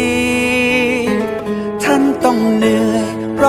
ี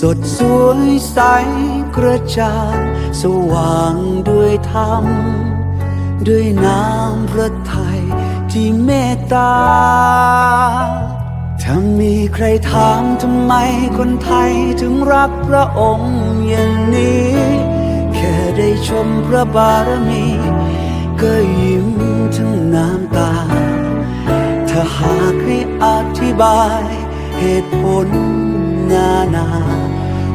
สดสวยใสกระจ่างสว่างด้วยธรรม ด้วยน้ำพระทัยที่เมตตา ถ้ามีใครถามทำไมคนไทยถึงรักพระองค์อย่างนี้ แค่ได้ชมพระบารมี ก็ยิ้มทั้งน้ำตา ถ้าหากให้อธิบายเหตุผลนานา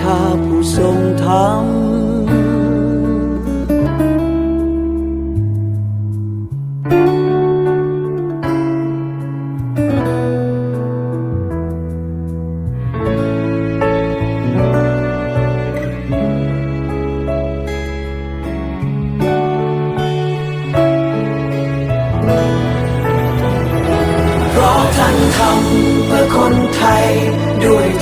ชาผู้ทรงธรรม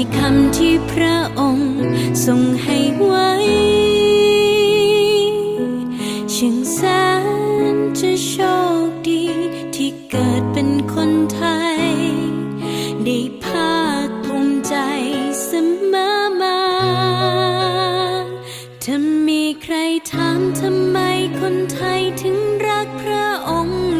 คือถ้อยคำที่พระองค์ทรงให้ไว้ช่างแสนจะโชคดีที่เกิดเป็นคนไทย ได้ภาคภูมิใจเสมอมา ถ้ามีใครถามทำไมคนไทยถึงรักพระองค์